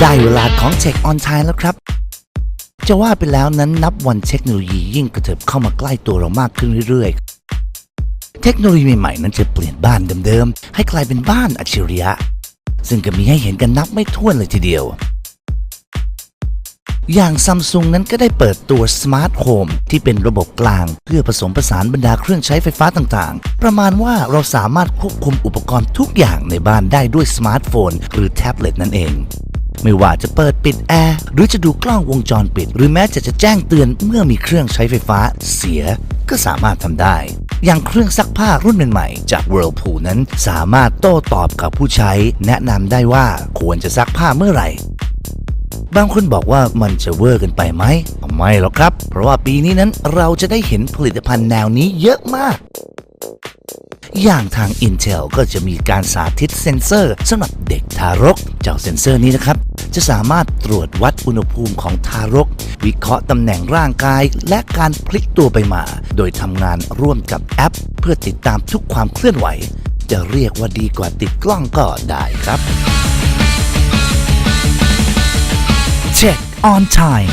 ได้เวลาของ Check on Time แล้วครับ จะว่าไปแล้วนั้นนับวันเทคโนโลยียิ่งกระเถิบเข้ามาใกล้ตัวเรามากขึ้นเรื่อยๆ เทคโนโลยีใหม่ๆ นั้นจะเปลี่ยนบ้านเดิมๆ ให้กลายเป็นบ้านอัจฉริยะ ซึ่งก็มีให้เห็นกันนับไม่ถ้วนเลยทีเดียว อย่างซัมซุงนั้นก็ได้เปิดตัว Smart Home ที่เป็นระบบกลางเพื่อผสมผสานบรรดาเครื่องใช้ไฟฟ้าต่างๆ ประมาณว่าเราสามารถควบคุมอุปกรณ์ทุกอย่างในบ้านได้ด้วยสมาร์ทโฟน หรือแท็บเล็ตนั่นเอง ไม่ว่าจะเปิดปิดแอร์หรือจะดูกล้องวงจรปิด หรือแม้จะจะแจ้งเตือนเมื่อมีเครื่องใช้ไฟฟ้าเสียก็สามารถทำได้ อย่างเครื่องซักผ้ารุ่นใหม่ๆจาก Whirlpool นั้นสามารถโต้ตอบกับผู้ใช้ แนะนำได้ว่าควรจะซักผ้าเมื่อไหร่ บางคนบอกว่ามันจะเวอร์กันไปไหม ไม่หรอกครับ เพราะว่าปีนี้นั้นเราจะได้เห็นผลิตภัณฑ์แนวนี้เยอะมากอย่างทาง Intel ก็จะมีการสาธิตเซ็นเซอร์สำหรับเด็กทารก เจ้าเซ็นเซอร์นี้นะครับ จะสามารถตรวจวัดอุณหภูมิของทารก วิเคราะห์ตำแหน่งร่างกาย และการพลิกตัวไปมา โดยทำงานร่วมกับแอป เพื่อติดตามทุกความเคลื่อนไหว จะเรียกว่าดีกว่าติดกล้องก็ได้ครับ Check on time